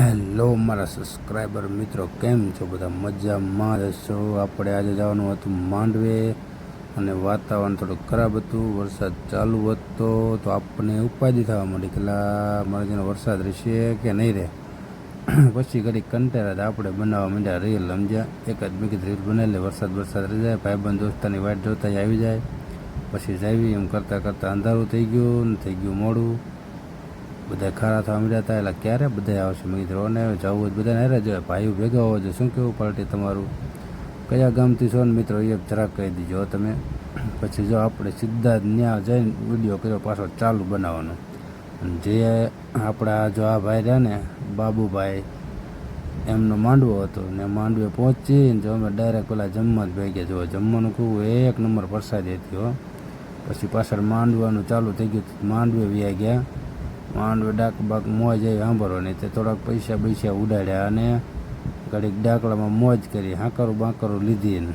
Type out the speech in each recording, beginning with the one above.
Hello મારા subscriber મિત્રો, કેમ છો બધા? મજામાં છો? આપણે આજે જવાનું હતું માંડવે અને વાતાવરણ થોડું ખરાબ હતું, વરસાદ ચાલુ હતો, તો આપણને ઉપાધિ થવા માંડી. કે મારા જેનો વરસાદ રહેશે કે નહીં રહે? પછી ઘડી કંટેરા આપણે બનાવવા માંડ્યા રીલ સમજ્યા. એક જ મેં રીલ બનાવી લે, વરસાદ વરસાદ રહી જાય, ભાઈબંધ દોસ્તાની વાટ જોતા આવી જાય. પછી જાવી એમ કરતાં કરતાં અંધારું થઈ ગયું થઈ ગયું મોડું. બધા ખારા થવા મળ્યા હતા, એટલે ક્યારે બધા આવશે? મેં રોને જવું હોય બધાને હારે જોઈએ ભાઈઓ ભેગા હોવા જોઈએ. શું કેવું પાર્ટી તમારું? કયા ગામથી છો ને મિત્રો? એ જરાક કહી દીજો તમે. પછી જો આપણે સીધા ત્યાં જઈને વીડિયો કર્યો, પાછો ચાલુ બનાવવાનો. અને જે આપણા જો આ ભાઈ રહ્યા ને, બાબુભાઈ, એમનો માંડવો હતો ને માંડવે પહોંચીને જો અમે ડાયરેક્ટ પેલા જમવા જ ભેગ્યા જો જમવાનું કહું એક નંબર પ્રસાદી હતી હો. પછી પાછળ માંડવાનું ચાલુ થઈ ગયું. માંડવે વ્યા ગયા. માંડવે ડાક બાક મોજ આવી નહીં તે થોડાક પૈસા પૈસા ઉડાડ્યા અને ઘડીક ડાકલામાં મોજ કરી હાંકરું બાંકરું લીધી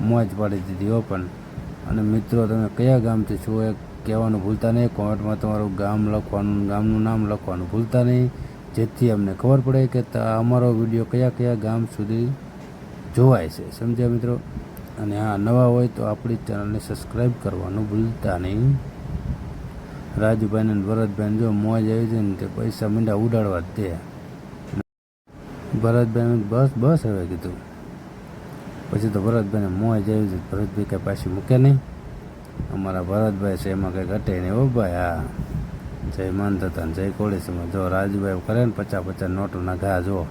મોજ પાડી દીધી ઓપન. અને મિત્રો, તમે કયા ગામથી છો એ કહેવાનું ભૂલતા નહીં. કોમેન્ટમાં તમારું ગામ લખવાનું, ગામનું નામ લખવાનું ભૂલતા નહીં. જેથી અમને ખબર પડે કે અમારો વીડિયો કયા કયા ગામ સુધી જોવાય છે. સમજ્યા મિત્રો? અને હા, નવા હોય તો આપણી ચેનલને સબસ્ક્રાઈબ કરવાનું ભૂલતા નહીં. રાજુભાઈને ને ભરતભાઈને જો મોજ આવી છે ને તે પૈસા મીંડા ઉડાડવા જ દે ભરતભાઈ બસ બસ હવે કીધું. પછી તો ભરતભાઈને મોજ આવી છે ભરતભાઈ કાંઈ પાછી મૂકે નહીં. અમારા ભરતભાઈ છે, એમાં કંઈ ઘટે નહીં ઓ ભાઈ, હા. જય માનતા જય કોળીસમાં. જો રાજુભાઈ કરે ને પચાસ પચાસ નોટોના ઘા જો.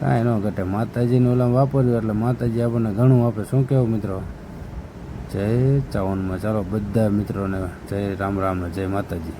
કાંઈ ન ઘટે. માતાજીને ઓલા વાપર્યું એટલે માતાજી આપણને ઘણું આપે. શું કેવું મિત્રો? જય ચાવનમાં ચાલો બધા મિત્રોને જય રામ રામ જય માતાજી.